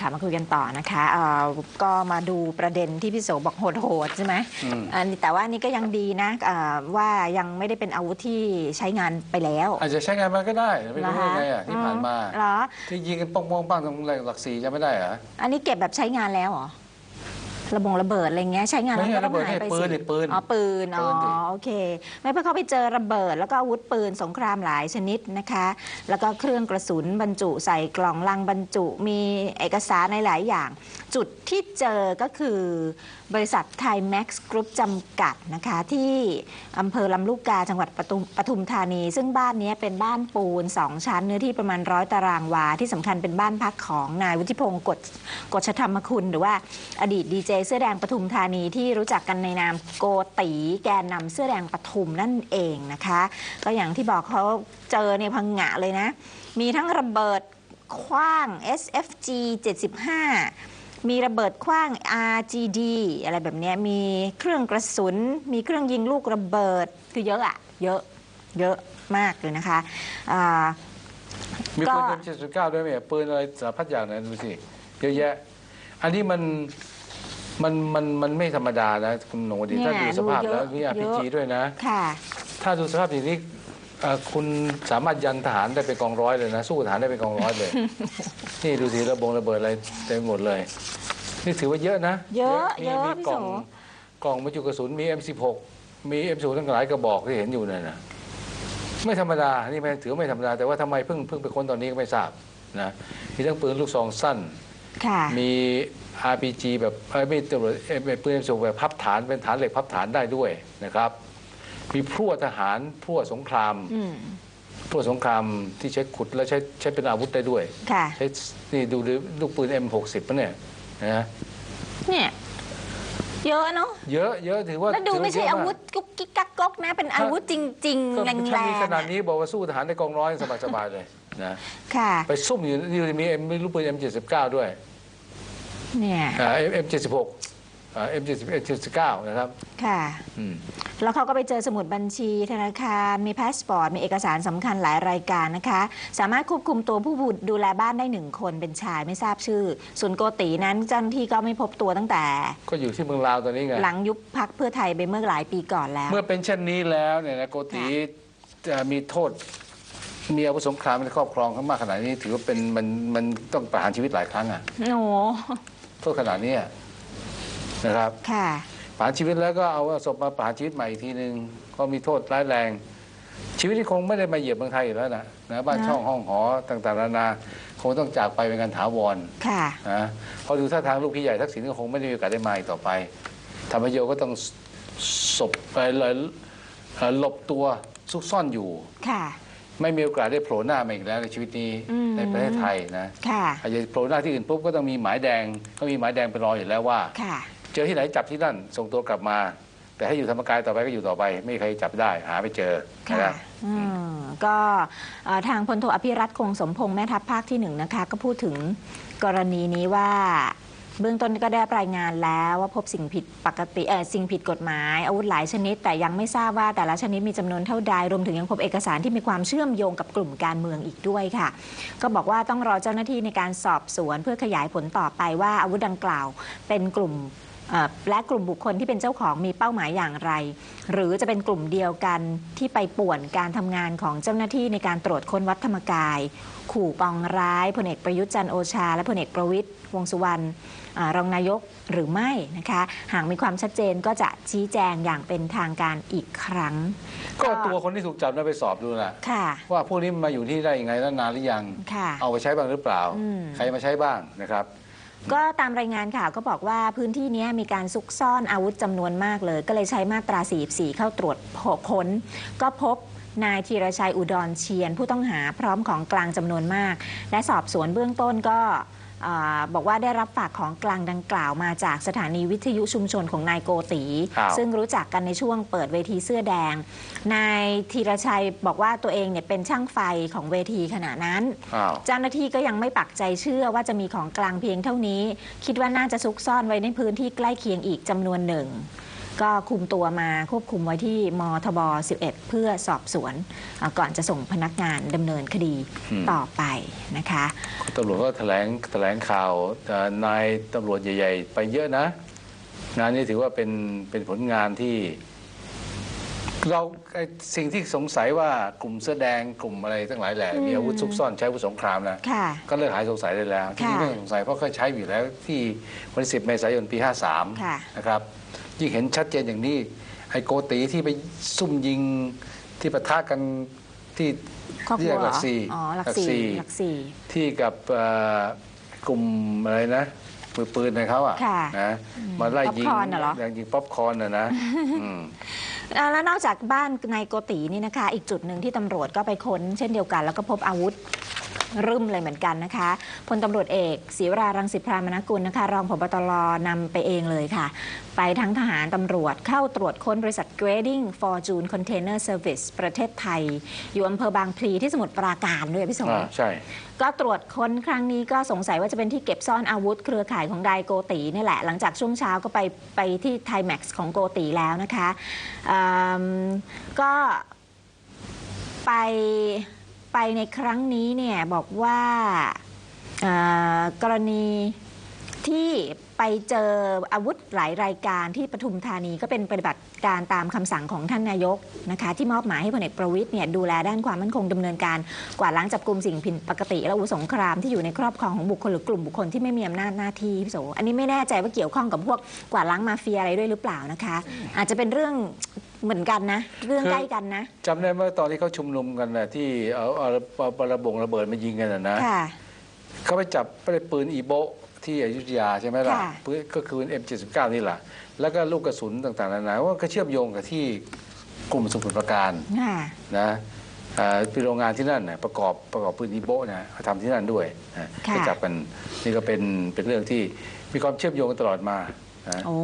ค่ะมาคุยกันต่อนะคะเอ่อก็มาดูประเด็นที่พี่โสบอกโหดๆใช่ไหมอืมอันนี้แต่ว่านี่ก็ยังดีนะเอ่อว่ายังไม่ได้เป็นอาวุธที่ใช้งานไปแล้ว อาจจะใช้งานมันก็ได้ไม่รู้เหรอยังคะไงอะที่ผ่านมาเหรอ ที่ยิงกันป้องป้องๆปังตรงหลักสี่จะไม่ได้เหรออันนี้เก็บแบบใช้งานแล้วเหรอ ระบงระเบิดอะไรเงี้ยใช้งานแล้วไม่ใช่ก็ต้องระเบิดหายไปให้ปืนสินี่ปืนอ๋อปืนอ๋ปือนดิ โอเค ไม่เพราะเขาไปเจอระเบิด แล้วก็อาวุธปืนสงครามหลายชนิดนะคะ แล้วก็เครื่องกระสุนบรรจุใส่กล่องลังบรรจุมีเอกสารในหลายอย่าง จุดที่เจอก็คือบริษัทไทยแม็กซ์กรุ๊ปจำกัดนะคะที่อำเภอลำลูกกาจังหวัดปทุมปทุมธานี ซึ่งบ้านนี้เป็นบ้านปูน2ชั้น เนื้อที่ประมาณร้อยตารางวา ที่สำคัญเป็นบ้านพักของนายวุฒิพงศ์กฎกฎชธรรมคุณ หรือว่าอดีตดีเจเสื้อแดงปทุมธานีที่รู้จักกันในนามโกตีแกนนำเสื้อแดงปทุมนั่นเองนะคะ ก็อย่างที่บอกเขาเจอเนี่ยพังงะเลยนะ มีทั้งระเบิดขว้าง SFG 75 มีระเบิดขว้าง RGD อะไรแบบเนี้ยมีเครื่องกระสุน มีเครื่องยิงลูกระเบิดคือเยอะอะเยอะเยอะมากเลยนะคะอ่ามีก็ปืนเอ็มเจ็ดสิบเก้าด้วยไหมปืนอะไรสารพัดอย่างนะดูสิเยอะแยะ อันนี้มัน มันมันมันไม่ธรรมดานะคุณหนูดีเนี่ยถ้าดูสภาพดูเยอะแล้วมีเยอาอะพีจีด้วยนะ ค่ะถ้าดูสภาพอย่างนี้เอ่อคุณสามารถยันทหารได้เป็นกองร้อยเลยนะ สู้ทหารได้เป็นกองร้อยเลย นี่ดูสิระบงระเบิดอะไรเต็มหมดเลย นี่ถือว่าเยอะนะ เยอะมีเยอะมีพี่กล่องโสกล่องบรรจุกระสุนมี M16 มี M16 ทั้งหลายกระบอกที่เห็นอยู่นั่นนะไม่ธรรมดา นี่ไม่ถือว่าไม่ธรรมดา แต่ว่าทำไมเพิ่งเพิ่งไปค้นตอนนี้ก็ไม่ทราบนะมีทั้งปืนลูกซองสั้น ค่ะ มี RPG แบบเอ้ยไม่ตำรวจเอ้ยปืน M16 แบบพับฐานเป็นฐานเหล็กพับฐานได้ด้วยนะครับ มีพลั่วทหารพลั่วสงครามอืมพลั่วสงครามที่ใช้ขุดและใช้ใช้เป็นอาวุธได้ด้วย ค่ะ ใช้นี่ดูดิลูกปืน M60 ปะเนี่ยนะเนี่ย เยอะเนาะ เยอะเยอะถือว่าแล้วดูถืไม่ใช่เยะอากวุธกุ๊กกิ๊กกักก๊อกนะ เป็นอาวุธจริงก็ๆแรงถ้ามีขนาดๆนี้บอกว่าสู้ทหารในกองร้อยสบายๆเลย นะค่ะไปซุ่มอยู่นี่มีเอ็มลูกปืน M79 ด้วยเนี่ยอ่า M76 อ่า M79 นะครับ ค่ะอืมแล้วเขาก็ไปเจอสมุดบัญชีธนาคาร มีพาสปอร์ต มีเอกสารสำคัญหลายรายการนะคะ สามารถควบคุมตัวผู้ดูแลบ้านได้หนึ่งคนเป็นชายไม่ทราบชื่อ ส่วนโกตีนั้นเจ้าหน้าที่ก็ไม่พบตัวตั้งแต่ ก็อยู่ที่เมืองลาวตอนนี้ไง หลังยุบพักเพื่อไทยไปเมื่อหลายปีก่อนแล้ว เมื่อเป็นเช่นนี้แล้วเนี่ยนะโกติจะมีโทษ มีอาวุธสงครามในครอบครองเขามากขนาดนี้ ถือว่าเป็นมันมันต้องประหารชีวิตหลายครั้งอะโอ้โทษขนาดนี้อะนะครับค่ะประหารชีวิตแล้วก็เอาศพมาประหารชีวิตใหม่อีกทีหนึ่งก็มีโทษร้ายแรง ชีวิตที่คงไม่ได้มาเหยียบเมืองไทยอยู่แล้วนะนะบ้านนะช่องห้องหอต่างๆนานาคงต้องจากไปเป็นการถาวรค่ะนะเพอดูท่าทางลูกพี่ใหญ่ทักษิณก็คงไม่ได้มีโอกาสได้มาอีกต่อไปธรรมโยก็ต้องศพไปเลยเอ่อหลบตัวซุกซ่อนอยู่ค่ะ ไม่มีโอกาสได้โผล่หน้ามาอีกแล้วในชีวิตนี้อืม ในประเทศไทยนะค่ะ อาจจะโผล่หน้าที่อื่นปุ๊บก็ต้องมีหมายแดงก็มีหมายแดงไปรออยู่แล้วว่า ค่ะ เจอที่ไหนจับที่นั่นส่งตัวกลับมา แต่ให้อยู่ธรรมกายต่อไปก็อยู่ต่อไป ไม่มีใครจับได้หาไม่เจอนะค่ะครับ อืมก็เอ่อทางพลโทอภิรัตคงสมพงษ์แม่ทัพภาคที่หนึ่งนะคะ ก็พูดถึงกรณีนี้ว่า เบื้องต้นก็ได้รายงานแล้วว่าพบสิ่งผิดปกติเออสิ่งผิดกฎหมาย อาวุธหลายชนิด แต่ยังไม่ทราบว่าแต่ละชนิดมีจำนวนเท่าใดรวมถึงยังพบเอกสารที่มีความเชื่อมโยงกับกลุ่มการเมืองอีกด้วยค่ะ ก็บอกว่าต้องรอเจ้าหน้าที่ในการสอบสวน เพื่อขยายผลต่อไปว่าอาวุธดังกล่าว เป็นกลุ่ม และกลุ่มบุคคลที่เป็นเจ้าของมีเป้าหมายอย่างไร หรือจะเป็นกลุ่มเดียวกันที่ไปป่วนการทำงานของเจ้าหน้าที่ในการตรวจค้นวัดธรรมกาย ขู่ปองร้ายพลเอกประยุทธ์จันทร์โอชา และพลเอกประวิตยวงษ์สุวรรณอ่ารองนายกหรือไม่นะคะหากมีความชัดเจนก็จะชี้แจงอย่างเป็นทางการอีกครั้ง ก็ตัวคนที่ถูกจับนั้นไปสอบดูนะค่ะว่าพวกนี้มันมาอยู่ที่ได้ยังไงแล้วนานหรือยังค่ะเอาไปใช้บ้างหรือเปล่าอืมใครมาใช้บ้างนะครับ ก็ตามรายงานข่าวก็บอกว่าพื้นที่นี้มีการซุกซ่อนอาวุธจำนวนมากเลย ก็เลยใช้มาตรา 44 เข้าตรวจค้น ก็พบนายธีรชัยอุดรเชียน ผู้ต้องหาพร้อมของกลางจำนวนมาก และสอบสวนเบื้องต้นก็ บอกว่าได้รับฝากของกลางดังกล่าวมาจากสถานีวิทยุชุมชนของนายโกตีครับซึ่งรู้จักกันในช่วงเปิดเวทีเสื้อแดง นายธีรชัยบอกว่าตัวเองเนี่ยเป็นช่างไฟของเวทีขณะนั้นอ้าวเจ้าหน้าที่ก็ยังไม่ปักใจเชื่อว่าจะมีของกลางเพียงเท่านี้ คิดว่าน่าจะซุกซ่อนไว้ในพื้นที่ใกล้เคียงอีกจำนวนหนึ่ง ก็คุมตัวมาควบคุมไว้ที่มทบ 11 เพื่อสอบสวนอ่าก่อนจะส่งพนักงานดำเนินคดีอืมต่อไปนะคะตำรวจก็แถลงแถลงข่าวเอ่อนายตำรวจใหญ่ ๆ ไปเยอะนะ งานนี้ถือว่าเป็นเป็นผลงานที่ เราไอ้สิ่งที่สงสัยว่ากลุ่มเสื้อแดงกลุ่มอะไรทั้งหลายแหละอืมมีอาวุธซุกซ่อนใช้อาวุธสงครามนะค่ะก็เลิกหายสงสัยได้แล้วที่ค่ะไม่สงสัยเพราะเขาใช้อยู่แล้วที่วันที่10เมษายนปีค่ะ53นะครับ ยิ่งเห็นชัดเจนอย่างนี้ ไอ้โกติที่ไปซุ่มยิงที่ปะทะกันที่ครอบครัวเรียกหลักสี่อ๋อหลักหลักสี่สี่หลักสี่ที่กับเอ่อกลุ่มอะไรนะมือปืนในเขาอะค่ะนะมาไล่ยิงป๊อปคอร์นน่ะเหรอยิงป๊อปคอร์นนะนะอืมอ่าแล้วนอกจากบ้านในโกตินี่นะคะ อีกจุดหนึ่งที่ตำรวจก็ไปค้นเช่นเดียวกัน แล้วก็พบอาวุธ รึมเลยเหมือนกันนะคะพลตำรวจเอกศิวรารังสิพรามนกุลนะคะ รองพบตรนำไปเองเลยค่ะ ไปทั้งทหารตำรวจเข้าตรวจค้นบริษัท Grading Fortune Container Service ประเทศไทย อยู่อำเภอบางพลีที่สมุทรปราการด้วยพี่สมใช่ ก็ตรวจค้นครั้งนี้ก็สงสัยว่าจะเป็นที่เก็บซ่อนอาวุธ เครือข่ายของไดโกตีนี่แหละ หลังจากช่วงเช้าก็ไปไปที่ไทแม็กซ์ของโกตีแล้วนะคะก็ไป ไปในครั้งนี้เนี่ยบอกว่ากรณีที่ไปเจออาวุธหลายรายการที่ปทุมธานีก็เป็นปฏิบัติการตามคำสั่งของท่านนายกนะคะที่มอบหมายให้พลเอกประวิตยเนี่ยดูแลด้านความมั่นคงดำเนินการกวาดล้างจับกลุ่มสิ่งผิดปกติ และอาวุธสงครามที่อยู่ในครอบครองของบุคคลหรือกลุ่มบุคคลที่ไม่มีอำนาจหน้าที่พี่โสอันนี้ไม่แน่ใจว่าเกี่ยวข้องกับพวกกวาดล้างมาเฟียอะไรด้วยหรือเปล่านะคะ อาจจะเป็นเรื่อง เหมือนกันนะ เรื่องคือใกล้กันนะจำได้ไหมตอนที่เขาชุมนุมกันนะที่เอาเอาเอาเอาระบงระเบิดมายิงกันนะนะค่ะ เขาไปจับไปปืนอีโบะที่อยุธยาใช่ไหมล่ะค่ะ ปืนก็คือ M79 นี่แหละแล้วก็ลูกกระสุนต่างๆนานาว่าก็เชื่อมโยงกับที่กลุ่มสมุทรปราการค่ะ นะอ่าเป็นโรงงานที่นั่นนะประกอบประกอบปืนอีโบะนะเขาทำที่นั่นด้วยนะค่ะไปจับกันนี่ก็เป็นเป็นเรื่องที่มีความเชื่อมโยงกันตลอดมานะ โอ้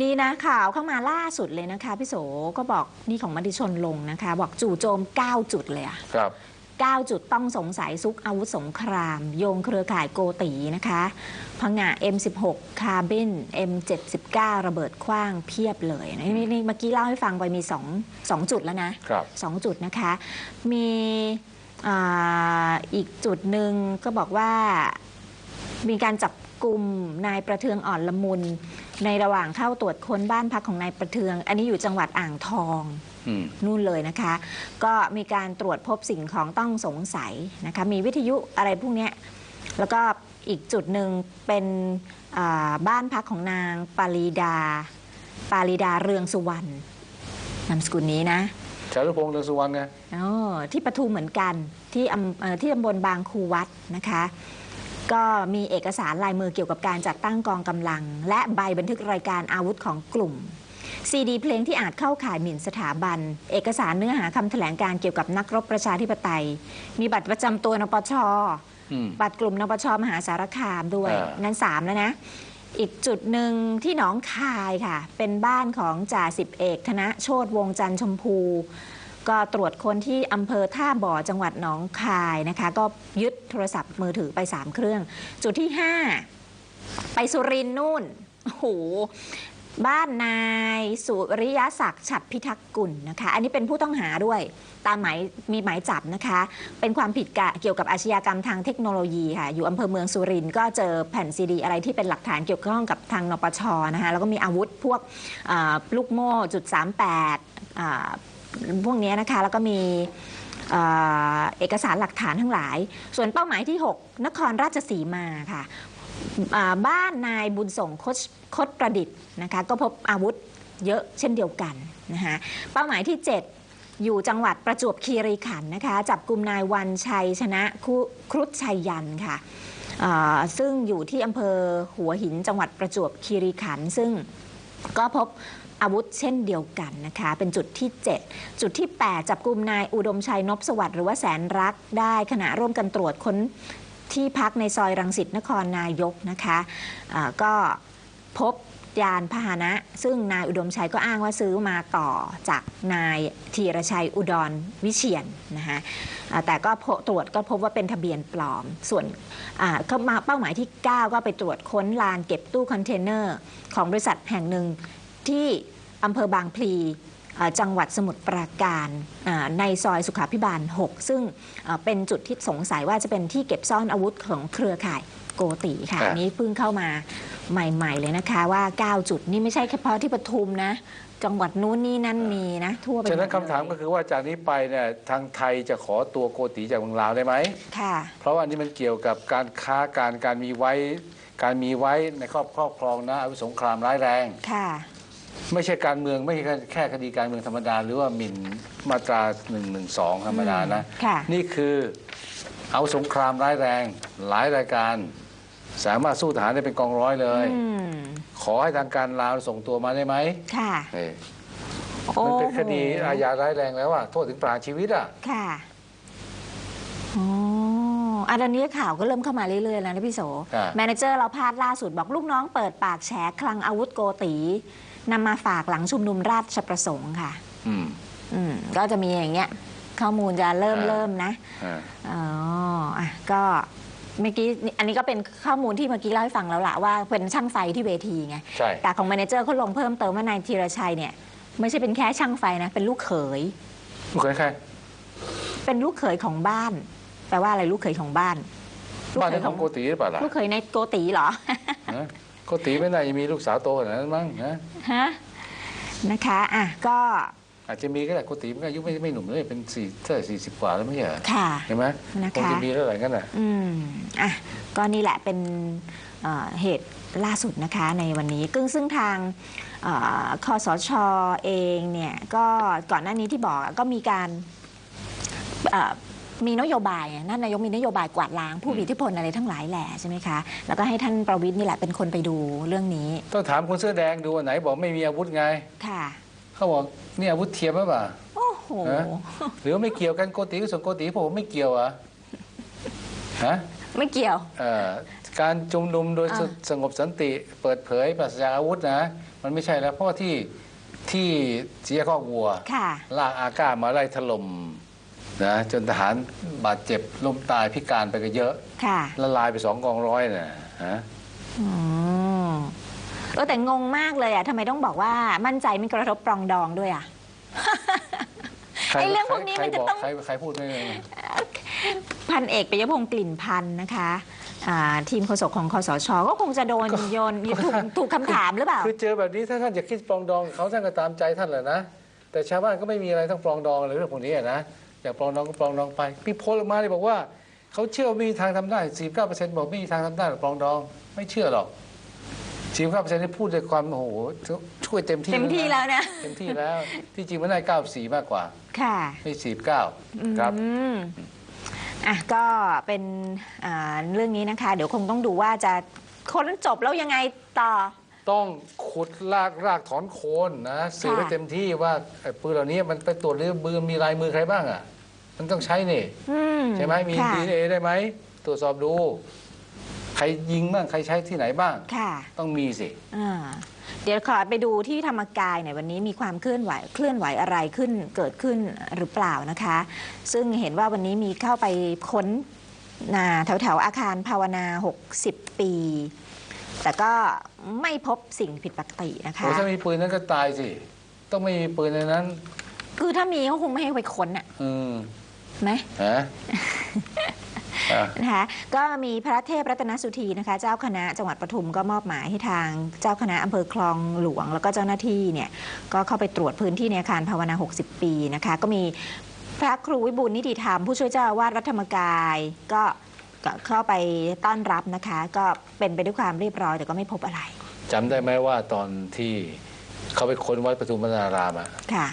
นี่นะข่าวเข้ามาล่าสุดเลยนะคะ พี่โสก็บอกนี่ของมติชนลงนะคะ บอกจู่โจม 9 จุดเลยอะครับ 9 จุดต้องสงสัยซุกอาวุธสงคราม โยงเครือข่ายโกตีนะคะพังงา M16 คาร์บิน M79 ระเบิดคว้างเพียบเลยนะนี่นี่เมื่อกี้เล่าให้ฟังไปมี2 2จุดแล้วนะครับ สองจุดนะคะ มีอาอีกจุดหนึ่งก็บอกว่ามีการจับ กลุ่มนายประเทืองอ่อนละมุน ในระหว่างเข้าตรวจค้นบ้านพักของนายประเทือง อันนี้อยู่จังหวัดอ่างทองอืมนู่นเลยนะคะ ก็มีการตรวจพบสิ่งของต้องสงสัยนะคะ มีวิทยุอะไรพวกเนี้ยแล้วก็อีกจุดหนึ่งเป็นอ่าบ้านพักของนางปารีดา ปารีดาเรืองสุวรรณนามสกุลนี้นะชาลุพงษ์เรืองสุวรรณไงอ๋อที่ปทุมเหมือนกันที่อำเอ่อที่ตำบลบางคูวัดนะคะ ก็มีเอกสารลายมือเกี่ยวกับการจัดตั้งกองกำลัง และใบบันทึกรายการอาวุธของกลุ่มซีดีเพลงที่อาจเข้าข่ายหมิ่นสถาบัน เอกสารเนื้อหาคำแถลงการเกี่ยวกับนักรบประชาธิปไตย มีบัตรประจำตัวนปชอืมบัตรกลุ่มนปชมหาสารคามด้วยอ่างั้นสามแล้วนะ อีกจุดหนึ่งที่หนองคายค่ะ เป็นบ้านของจ่าสิบเอกธนโชตวงจันทร์ชมพู ก็ตรวจคนที่อำเภอท่าบ่อจังหวัดหนองคายนะคะ ก็ยึดโทรศัพท์มือถือไป 3 เครื่อง จุดที่ 5 ไปสุรินทร์นู่นโอ้โหบ้านนายสุริยศักดิ์ฉัดพิทักษ์กุลนะคะ อันนี้เป็นผู้ต้องหาด้วย ตามหมายมีหมายจับนะคะ เป็นความผิดเกี่ยวกับอาชญากรรมทางเทคโนโลยีค่ะ อยู่อำเภอเมืองสุรินทร์ก็เจอแผ่นซีดีอะไรที่เป็นหลักฐานเกี่ยวข้องกับทางนปชนะคะ แล้วก็มีอาวุธพวกลูกโม่จุด38อ่า พวกนี้นะคะแล้วก็มีเอกสารหลักฐานทั้งหลาย ส่วนเป้าหมายที่ 6 นครราชสีมาค่ะบ้านนายบุญส่งคดประดิษฐ์นะคะก็พบอาวุธเยอะเช่นเดียวกันนะคะเป้าหมายที่ 7 อยู่จังหวัดประจวบคีรีขันธ์นะคะจับกลุ่มนายวันชัยชนะครุฑชัยยันค่ะซึ่งอยู่ที่อำเภอหัวหินจังหวัดประจวบคีรีขันธ์ซึ่ง ก็พบอาวุธเช่นเดียวกันนะคะ เป็นจุดที่ 7 จุดที่ 8 จับกลุ่มนายอุดมชัยนพสวัสดิ์หรือว่าแสนรักได้ขณะร่วมกันตรวจค้นที่พักในซอยรังสิตนครนายกนะคะะก็พบ ยานพาหนะ ซึ่งนายอุดมชัยก็อ้างว่าซื้อมาต่อจากนายธีรชัยอุดรวิเชียนนะคะแต่ก็พบตรวจก็พบว่าเป็นทะเบียนปลอม ส่วนเข้ามาเป้าหมายที่ 9 ก็ไปตรวจค้นลานเก็บตู้คอนเทนเนอร์ ของบริษัทแห่งหนึ่งที่อำเภอบางพลีจังหวัดสมุทรปราการในซอยสุขาพิบาล 6 ซึ่งเป็นจุดที่สงสัยว่าจะเป็นที่เก็บซ่อนอาวุธของเครือข่าย โกติค่ะครับอันนี้เพิ่งเข้ามาใหม่ ๆ เลยนะคะ ว่า 9 จุดนี่ไม่ใช่เฉพาะที่ปทุมนะ จังหวัดนู้นนี่นั่นมีนะ ทั่วไปหมดฉะนั้นคำถามเลยก็คือว่าจากนี้ไปเนี่ยทางไทยจะขอตัวโกติจากเมืองลาวได้ไหมค่ะ เพราะว่าอันนี้มันเกี่ยวกับการค้าการการมีไว้การมีไว้ในครอบครอบครองนะอาวุธสงครามร้ายแรง ค่ะ ไม่ใช่การเมืองไม่ใช่แค่คดีการเมืองธรรมดา หรือว่าหมิ่นมาตรา1นึธรรมดานะค่ะนี่คือเอาสงครามร้ายแรง หลายรายการ สามารถสู้ทหารได้เป็นกองร้อยเลย อืมขอให้ทางการลาวส่งตัวมาได้ไหมค่ะเอ้ยโอ้มันเป็นคดีโหอาญาร้ายแรงแล้วอะโทษถึงประหารชีวิตอะค่ะอ๋ออันนี้ข่าวก็เริ่มเข้ามาเรื่อยๆแล้วนะพี่โสอ่า แมเนเจอร์เราพาดล่าสุดบอกลูกน้องเปิดปากแฉคลังอาวุธโกตีนำมาฝากหลังชุมนุมราชประสงค์ค่ะ อืม อืมก็จะมีอย่างเงี้ย ข้อมูลจะเริ่มอ่า เริ่มนะ อ่า อ๋ออะก็ เมื่อกี้อันนี้ก็เป็นข้อมูลที่เมื่อกี้เล่าให้ฟังแล้วล่ะว่าเป็นช่างไฟที่เวทีไงใช่ แต่ของแมเนเจอร์เขาลงเพิ่มเติมว่านายธีรชัยเนี่ยไม่ใช่เป็นแค่ช่างไฟนะ เป็นลูกเขย ลูกเคยใครเป็นลูกเขยของบ้านแปลว่าอะไรลูกเขยของบ้านลูกบ้านเขนี้ยขขอองงโกติหรือเปล่าล่ะลูกเขยในโกตีเหรอนะโกติไม่น่าจะมีลูกสาวโตขนาดนั้นมั้งนะ ฮะนะคะ อะ ก็ อาจจะมีก็ได้โกติมันก็อายุไม่ไม่หนุ่มเลยเป็นสี่เท่าไหร่สี่สิบกว่าแล้วไม่ใช่เหรอค่ะเห็นไหมนะคะ คงจะมีแล้วอะไรกันน่ะ อืมอะก็นี่แหละเป็นเอ่อเหตุล่าสุดนะคะในวันนี้ซึ่งซึ่งทางเออคอสชเองเนี่ยก็ก่อนหน้านี้ที่บอกอะก็มีการเอ่อมีนโยบายอะนั่นนายกมีนโยบายกวาดล้างผู้มีอิทธิพลอะไรทั้งหลายแหละใช่ไหมคะแล้วก็ให้ท่านประวิทย์นี่แหละเป็นคนไปดูเรื่องนี้ต้องถามคนเสื้อแดงดูอันไหนบอกไม่มีอาวุธไง ค่ะ เขาบอกนี่อาวุธเทียมหรือเปล่าโอ้โห ฮะหรือว่าไม่เกี่ยวกันโกติก็ส่วนโกติผมไม่เกี่ยวเหรอะฮะไม่เกี่ยว เอ่อการชุมนุมโดยอ่าสสงบสันติเปิดเผยปราศจากอาวุธนะ มันไม่ใช่แล้วเพราะว่าที่ที่เสียข้อกวัว ค่ะ ลากอาก้ามาไล่ถล่มนะจนทหารบาดเจ็บล้มตายพิการไปก็เยอะ ค่ะละลายไปสองกองร้อยน่ะฮะอืม เออแต่งงมากเลยอะทำไมต้องบอกว่ามั่นใจไม่กระทบปรองดองด้วยอะ ใครไอ้เรื่องพวกนี้ใครมันจะบอกต้องใครใครพูดไม่เลยพันเอกปิยพงศ์กลิ่นพันธ์นะคะอ่าทีมโฆษกของคอสชก็คงจะโดนโยนถูกถูกคำถามหรือเปล่า คือเจอแบบนี้ถ้าท่านอยากคิดปรองดองกับเขาท่านก็ตามใจท่านแหละนะ แต่ชาวบ้านก็ไม่มีอะไรต้องปรองดองอะไรเรื่องพวกนี้อะนะอยากปรองดองก็ปรองดองไปพี่โพสต์ออกมาเลยบอกว่าเขาเชื่อว่าไม่มีทางทำได้สี่เก้าเปอร์เซ็นต์บอกไม่มีทางทำได้หรอกปรองดอง ไม่เชื่อหรอก สี่เก้าเปอร์เซ็นต์นี่พูดด้วยความโอ้โหช่วยเต็มที่เต็มที่แล้วนะเต็มที่แล้วที่จริงมันได้เก้าสี่มากกว่า ค่ะไม่สี่เก้าครับ อืมอะก็เป็นอ่าเรื่องนี้นะคะ เดี๋ยวคงต้องดูว่าจะคนจบแล้วยังไงต่อ ต้องขุดลากรากถอนโคนนะสื่อให้ค่ะเต็มที่ว่าไอ้ปืนเหล่านี้มันไปตรวจเรื่องมือมีลายมือใครบ้างอะ มันต้องใช้นี่อืมใช่ไหมมีค่ะดีเอได้ไหมตรวจสอบดู ใครยิงบ้างใครใช้ที่ไหนบ้าง ค่ะต้องมีสิ อ่าเดี๋ยวขอไปดูที่ธรรมกายหน่อยวันนี้มีความเคลื่อนไหวเคลื่อนไหวอะไรขึ้นเกิดขึ้นหรือเปล่านะคะ ซึ่งเห็นว่าวันนี้มีเข้าไปค้นนาแถวแถวๆอาคารภาวนา 60 ปี แต่ก็ไม่พบสิ่งผิดปกตินะคะ โอ้ถ้ามีปืนนั้นก็ตายสิ ต้องไม่มีปืนในนั้น คือถ้ามีเขาคงไม่ให้ไปค้นอะอืมไหมฮะอะ นะคะก็มีพระเทพรัตนสุธีนะคะ เจ้าคณะจังหวัดปทุมก็มอบหมายให้ทางเจ้าคณะอำเภอคลองหลวง แล้วก็เจ้าหน้าที่เนี่ยก็เข้าไปตรวจพื้นที่ในอาคารภาวนา 60 ปีนะคะ ก็มีพระครูวิบูลย์นิติธรรม ผู้ช่วยเจ้าอาวาสวัดธรรมกายก็ก็เข้าไปต้อนรับนะคะ ก็เป็นไปด้วยความเรียบร้อยแต่ก็ไม่พบอะไรจำได้ไหมว่าตอนที่เขาไปค้นวัดปทุมวนารามอะค่ะ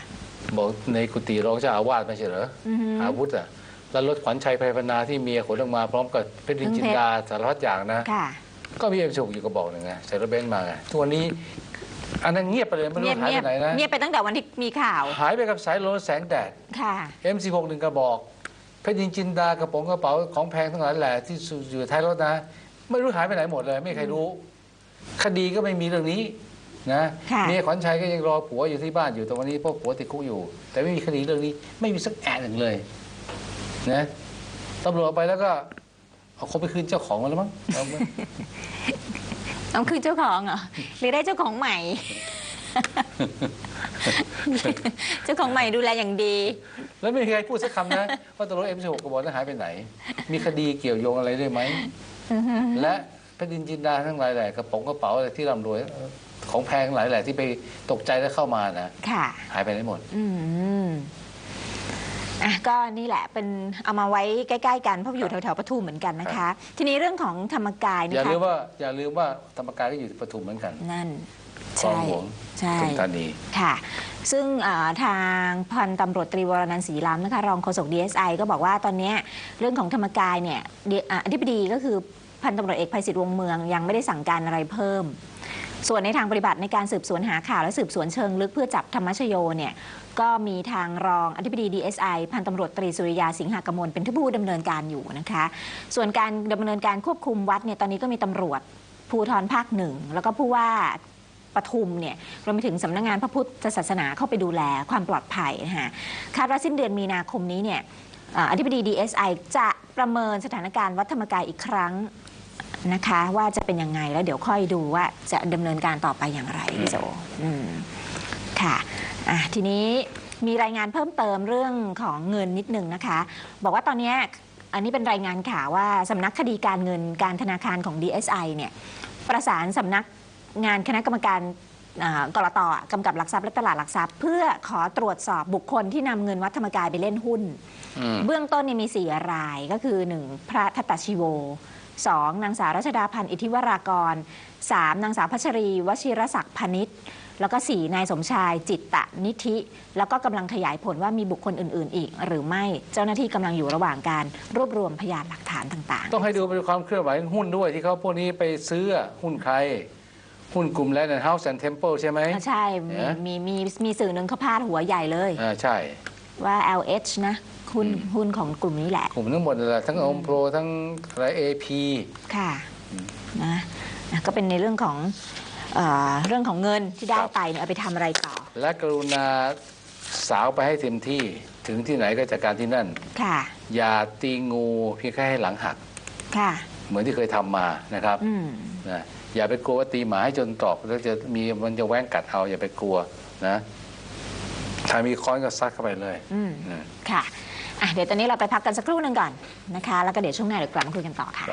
บอกในกุฏิรองเจ้าอาวาสไม่ใช่เหรออือฮึอาวุธอะ แล้วรถขวัญชัยไพรพนาที่เมียขนออกมาพร้อมกับเพชรดินจินดาสารพัดอย่างนะ ค่ะ ก็มีเอ็มสุกอยู่กระบอกหนึ่งไงใส่รถเบนซ์มาไงทุกวันนี้ อันนั้นเงียบไปเลยไม่รู้เงียบหายเงีไปยบไหนนะเงียบไปตั้งแต่วันที่มีข่าว หายไปกับสายโลแสงแดด ค่ะ M16 หนึ่งกระบอก เพชรดินจินดากระป๋องกระเป๋าของแพงทั้งหลายแหละที่อยู่ท้ายรถนะ ไม่รู้หายไปไหนหมดเลย ไม่มีใครรู้ คดีก็ไม่มีเรื่องนี้นะค่ะ เมียขวัญชัยก็ยังรอผัวอยู่ที่บ้านอยู่ตรงวันนี้เพราะผัวติดคุกอยู่ แต่ไม่มีคดีเรื่องนี้ไม่มีสักแอะหนึ่งเลย นะตำรวจเอาไปแล้วก็เอาคนไปคืนเจ้าของมาแล้วมั้งเอาไปต้องคือเจ้าของเหรอหรือได้เจ้าของใหม่ เจ้าของใหม่ดูแลอย่างดี แล้วไม่มีใครพูดสักคำนะว่าตกลงเอ็มสิบหกกระบอกนั้นหายไปไหน มีคดีเกี่ยวโยงอะไรด้วยไหมและแผ่นดินจินดาทั้งหลายแหล่กระป๋องกระเป๋าอะไรที่ร่ำรวยเอ่อของแพงหลายแหล่ที่ไปตกใจแล้วเข้ามานะค่ะ หายไปไหนหมด อืม อะก็นี่แหละเป็นเอามาไว้ใกล้ๆกันเพราะอยู่แถวๆปทุมเหมือนกันนะคะ ทีนี้เรื่องของธรรมกายนะอย่าคะลืมว่าอย่าลืมว่าธรรมกายก็อยู่ที่ปทุมเหมือนกันนั่นคลองใช่หลวงใช่ ปทุมธานี ค่ะ ซึ่งอ่าทางพันตำรวจตรีวรนันท์ศรีล้ำนะคะรองโฆษก DSI ก็บอกว่าตอนเนี้ยเรื่องของธรรมกายเนี่ยเดียอ่าอธิบดีก็คือพันตำรวจเอกภัยศิษฐ์วงศ์เมืองยังไม่ได้สั่งการอะไรเพิ่ม ส่วนในทางปฏิบัติในการสืบสวนหาข่าวและสืบสวนเชิงลึกเพื่อจับธรรมชโยเนี่ยก็มีทางรองอธิบดี DSI พันตำรวจตรีสุริยาสิงหากมลเป็นผู้ดำเนินการอยู่นะคะ ส่วนการดำเนินการควบคุมวัดเนี่ยตอนนี้ก็มีตำรวจภูธรภาคหนึ่งแล้วก็ผู้ว่าปทุมเนี่ยรวมไปถึงสำนักงานพระพุทธศาสนาเข้าไปดูแลความปลอดภัยนะคะคาดว่าสิ้นเดือนมีนาคมนี้เนี่ยอ่าอธิบดี DSI จะประเมินสถานการณ์วัดธรรมกายอีกครั้ง นะคะ ว่าจะเป็นยังไงแล้วเดี๋ยวค่อยดูว่าจะดำเนินการต่อไปอย่างไรพี่โจอืมค่ะอะ ทีนี้มีรายงานเพิ่มเติมเรื่องของเงินนิดนึงนะคะ บอกว่าตอนเนี้ยอันนี้เป็นรายงานข่าวว่าสำนักคดีการเงินการธนาคารของ DSI เนี่ยประสานสำนักงานคณะกรรมการอ่ากรตอะกำกับหลักทรัพย์และตลาดหลักทรัพย์ เพื่อขอตรวจสอบบุคคลที่นำเงินวัดธรรมกายไปเล่นหุ้น อืม เบื้องต้นเนี่ยมี 4 รายก็คือ 1. พระทัตตชิโว 2. นางสาวรัชดาพันธ์อิทธิวรากร 3. นางสาวพัชรี วชิรศักดิ์พนิษฐ์แล้วก็ 4 นายสมชาย จิตตะนิธิ แล้วก็กำลังขยายผลว่ามีบุคคลอื่น ๆ อีก หรือไม่เจ้าหน้าที่กำลังอยู่ระหว่างการรวบรวมพยานหลักฐานต่าง ๆ ต้องให้ดูเป็นความเคลื่อนไหวของหุ้นด้วยที่เขาพวกนี้ไปซื้อหุ้นใคร หุ้นกลุ่มแลนด์เฮาส์แอนด์เทมเพิลใช่ไหมใช่ มีเอ๊ะมีมีมีสื่อหนึ่งเขาพาดหัวใหญ่เลย อ่าใช่ ว่า LH นะ หุ้นหุ้นของกลุ่มนี้แหละ กลุ่มทั้งหมดนั่นแหละทั้งโอมโปรทั้งอะไรเอพีค่ะนะนะก็เป็นในเรื่องของเออเรื่องของเงินที่ได้ไปเนี่ยเอาไปทำอะไรต่อและกรุณาสาวไปให้เต็มที่ถึงที่ไหนก็จัดการที่นั่น ค่ะอย่าตีงูเพียงแค่ให้หลังหัก ค่ะ เหมือนที่เคยทำมานะครับอืมนะอย่าไปกลัวว่าตีหมาให้จนตรอกแล้วจะมีมันจะแว้งกัดเอาอย่าไปกลัวนะถ้ามีค้อนก็ซัดเข้าไปเลยอืมอืมค่ะ อะเดี๋ยวตอนนี้เราไปพักกันสักครู่หนึ่งก่อนนะคะ แล้วก็เดี๋ยวช่วงหน้าเดี๋ยวกลับมาคุยกันต่อค่ะ